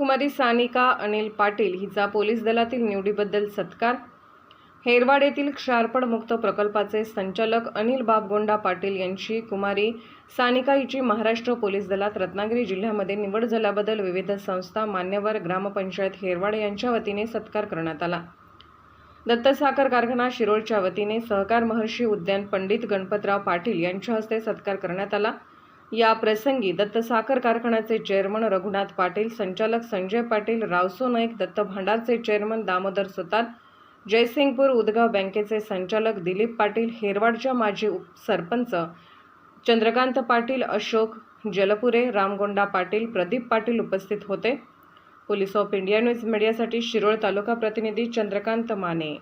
कुमारी सानिका अनिल पाटील हिचा पोलीस दलातील निवडीबद्दल सत्कार. हेरवाड येथील क्षारपणमुक्त प्रकल्पाचे संचालक अनिल बाबगोंडा पाटील यांची कुमारी सानिका हिची महाराष्ट्र पोलीस दलात रत्नागिरी जिल्ह्यामध्ये निवड झाल्याबद्दल विविध संस्था मान्यवर ग्रामपंचायत हेरवाड यांच्या वतीने सत्कार करण्यात आला. दत्त साखर कारखाना शिरोळच्या वतीने सहकार महर्षी उद्यान पंडित गणपतराव पाटील यांच्या हस्ते सत्कार करण्यात आला. या प्रसंगी दत्त साखर कारखान्याचे चेअरमन रघुनाथ पाटील संचालक संजय पाटील रावसो नाईक दत्त भांडारचे चेअरमन दामोदर सुतार जयसिंगपूर उदगाव बँकेचे संचालक दिलीप पाटील हेरवाडच्या माजी उपसरपंच चंद्रकांत पाटील अशोक जलपुरे रामगोंडा पाटील प्रदीप पाटील उपस्थित होते. पोलीस ऑफ इंडिया न्यूज मीडियासाठी शिरोळ तालुका प्रतिनिधी चंद्रकांत माने.